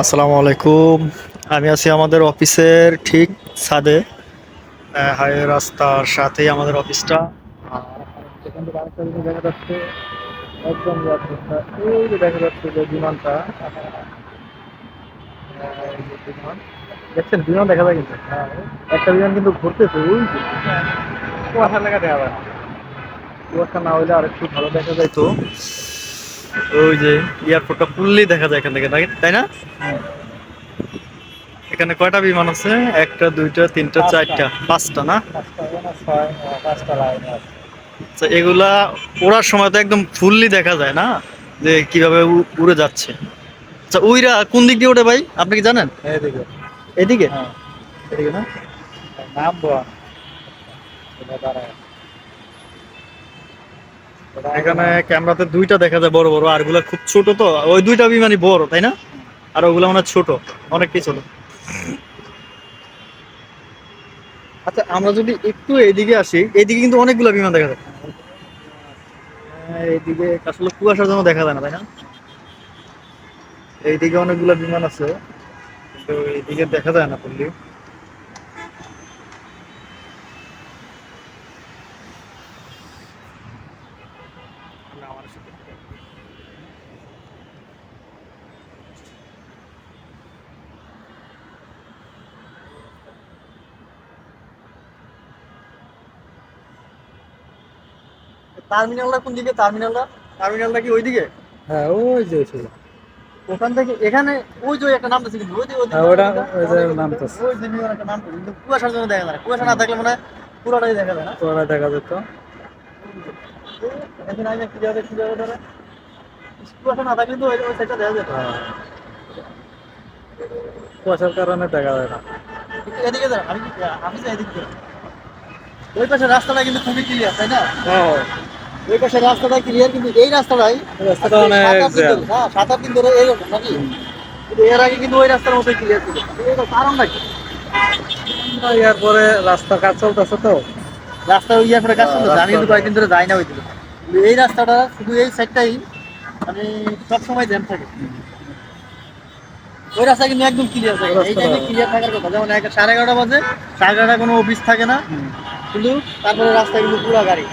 আসসালামু আলাইকুম। আমি আছি আমাদের অফিসের ঠিক ছাদে। হাই রাস্তার সাথেই আমাদের অফিসটা। সেখান দেখা যাচ্ছে দেখা যাচ্ছে বিমানটা বিমান দেখছেন বিমান দেখা যায় কিন্তু হ্যাঁ, একটা বিমান কিন্তু না। আর একটু ভালো দেখা যায় তো ওই যে এয়ারপোর্টটা ফুললি দেখা যায় এখান থেকে তাই- তাই না? এখানে কয়টা বিমান আছে? একটা দুইটা তিনটা চারটা পাঁচটা না? আচ্ছা, এগুলা ওড়ার সময় তো একদম ফুললি দেখা যায় না? যে কীভাবে উড়ে যাচ্ছে। আচ্ছা উইরা কোন দিক দিয়ে ওঠে ভাই? আপনি কি জানেন? এইদিকে এদিকে? হ্যাঁ এদিকে না? নাম এখানে ক্যামেরাতে দুইটা দেখা যায় বড় বড় আরগুলা খুব ছোট তো। ওই দুইটা বিমানই বড় তাই না? আর ওগুলা মানে ছোট অনেকটাই ছোট আচ্ছা আমরা যদি একটু এইদিকে আসি এইদিকে কিন্তু অনেকগুলো বিমান দেখা যায়। হ্যাঁ, এইদিকে আসলে কুয়াশার জন্য দেখা যায় না তাই না? এইদিকে অনেকগুলো বিমান আছে কিন্তু এইদিকে দেখা যায় না বললি টার্মিনালটা কোন দিকে? টার্মিনালটা? টার্মিনালটা কি ওইদিকে? হ্যাঁ ওই যে ওই ওখান থেকে এখানে ওই যে একটা নামটা কিন্তু ওই যে ওই হ্যাঁ, ওটা- ওই যে যে- ওই যে বিমান একটা নামটা কিন্তু কুয়াশার জন্য দেখা যায় না। কুয়াশা না থাকলে মনে হয় পুরোটাই দেখা যায় না। ওরা দেখা যেত। এখন আমি কি যাবে ধরে কুয়াশা না থাকলে তো ওই ওই সাইডটা দেখা যেত। হ্যাঁ। কুয়াশার কারণে দেখা যায় না। কিন্তু এদিকে যান আমি আমি যাই এদিকে ওই পাশে রাস্তাটা কিন্তু খুবই ক্লিয়ার তাই না? হ্যাঁ। ওই পাশে রাস্তাটা ক্লিয়ার কিন্তু এই রাস্তাটাই রাস্তাটা অনেক সাত আট দিন ধরে- হ্যাঁ, এইরকম নাকি কিন্তু এর আগে কিন্তু ওই রাস্তার মতোই ক্লিয়ার ছিল। কারণটা কি? ইয়ার পরে রাস্তার কাজ চলতেছে তো। রাস্তা ইয়ার পরে কাজ চলতেছে আমি কিন্তু কয়েকদিন ধরে যাই না ওই দিকে এই রাস্তাটা শুধু এই সাইডটাই আমি মানে সবসময় জ্যাম থাকে। ওই রাস্তা কিন্তু একদম ক্লিয়ার থাকে। এই টাইমে ক্লিয়ার থাকার কথা। যেমন এক সাড়ে এগারোটা বাজে সাড়ে এগারোটা কোনো অফিস থাকে না। কিন্তু তারপরে রাস্তা কিন্তু পুরো গাড়ি।